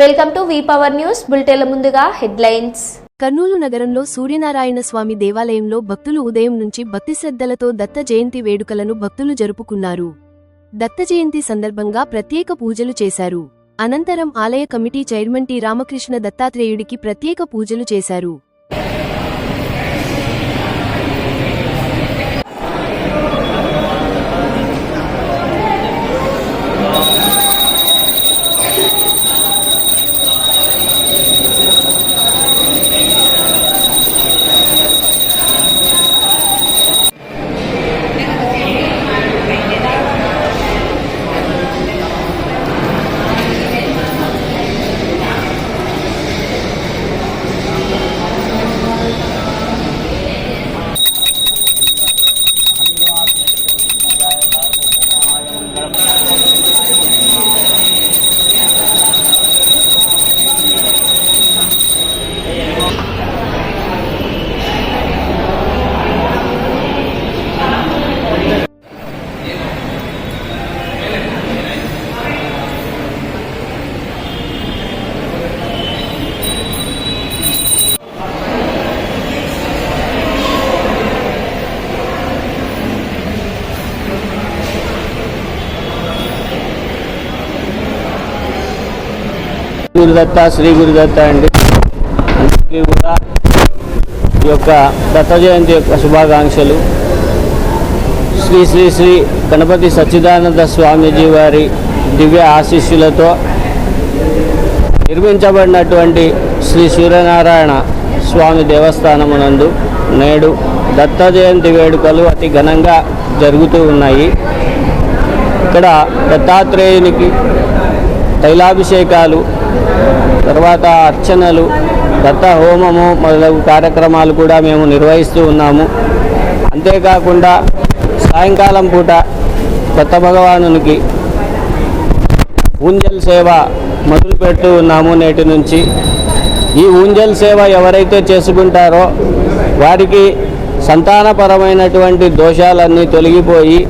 Welcome to V power news. బులెటిన్ల ముందుగా headlines. Kurnool నగరంలో సూర్యనారాయణ స్వామి దేవాలయంలో భక్తులు ఉదయం నుంచి భక్తి శ్రద్ధలతో దత్త జయంతి వేడుకలను భక్తులు జరుపుకున్నారు. దత్త జయంతి సందర్భంగా ప్రత్యేక పూజలు చేశారు. అనంతరం ఆలయ కమిటీ చైర్మన్ టి రామకృష్ణ దత్తాత్రేయుడికి ప్రత్యేక పూజలు చేశారు. గురుదత్త శ్రీ గురుదత్త అండి. అందరికీ కూడా ఈ యొక్క దత్త జయంతి యొక్క శుభాకాంక్షలు. శ్రీ శ్రీ శ్రీ గణపతి సచ్చిదానంద స్వామీజీ వారి దివ్య ఆశీస్సులతో నిర్మించబడినటువంటి శ్రీ సూర్యనారాయణ స్వామి దేవస్థానమునందు నేడు దత్త జయంతి వేడుకలు అతి ఘనంగా జరుగుతూ ఉన్నాయి. ఇక్కడ దత్తాత్రేయునికి తైలాభిషేకాలు తర్వాత అర్చనలు దత్త హోమము మొదలగు కార్యక్రమాలు కూడా మేము నిర్వహిస్తూ ఉన్నాము. అంతేకాకుండా సాయంకాలం పూట కొత్త భగవానునికి ఊంజల్ సేవ మొదలు పెడుతూ ఉన్నాము నేటి నుంచి. ఈ ఊంజల్ సేవ ఎవరైతే చేసుకుంటారో వారికి సంతానపరమైనటువంటి దోషాలన్నీ తొలగిపోయి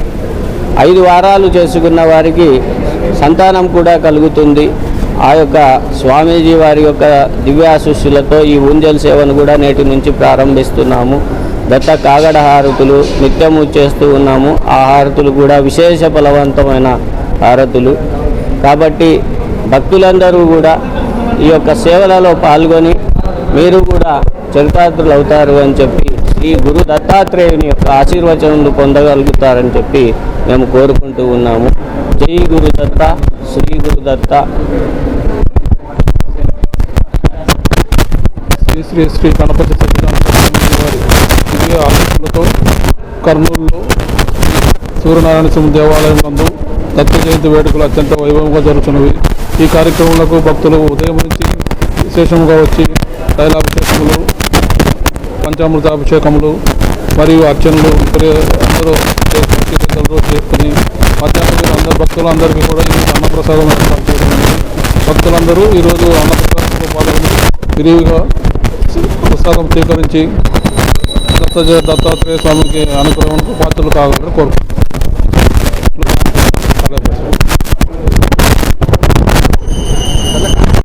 ఐదు వారాలు చేసుకున్న వారికి సంతానం కూడా కలుగుతుంది. ఆ యొక్క స్వామీజీ వారి యొక్క దివ్యాశిష్యులతో ఈ ఊంజల్ సేవను కూడా నేటి నుంచి ప్రారంభిస్తున్నాము. దత్త కాగడ హారతులు నిత్యము చేస్తూ ఉన్నాము. ఆ హారతులు కూడా విశేష ఫలవంతమైన హారతులు. కాబట్టి భక్తులందరూ కూడా ఈ యొక్క సేవలలో పాల్గొని మీరు కూడా చరితార్థులు అవుతారు అని చెప్పి ఈ గురు దత్తాత్రేయుని యొక్క ఆశీర్వచనలు పొందగలుగుతారని చెప్పి మేము కోరుకుంటూ ఉన్నాము. జై గురు దత్త శ్రీ గురు దత్త. శ్రీ శ్రీ శ్రీ గణపతి సత్యనారాయణ వారి దివ్య ఆశీస్సులతో కర్నూలులో సూర్యనారాయణ స్వామి దేవాలయం నందు దత్త జయంతి వేడుకలు అత్యంత వైభవంగా జరుగుతున్నవి. ఈ కార్యక్రమాలకు భక్తులు ఉదయం నుంచి విశేషంగా వచ్చి తైలాభిషేకములు పంచామృతాభిషేకములు మరియు అర్చనలు అందరూ చేసుకుని మధ్యాహ్నం అందరు భక్తులందరికీ కూడా ఈ అన్నప్రసాదం ఏర్పాటు చేయడం భక్తులందరూ ఈరోజు అన్నప్రసాదంలో పాల్గొని విరివిగా ప్రసాదం స్వీకరించి దత్త దత్తాత్రేయ స్వామికి అనుగ్రహం పాత్రలు కావాలని కోరుకుంటున్నాను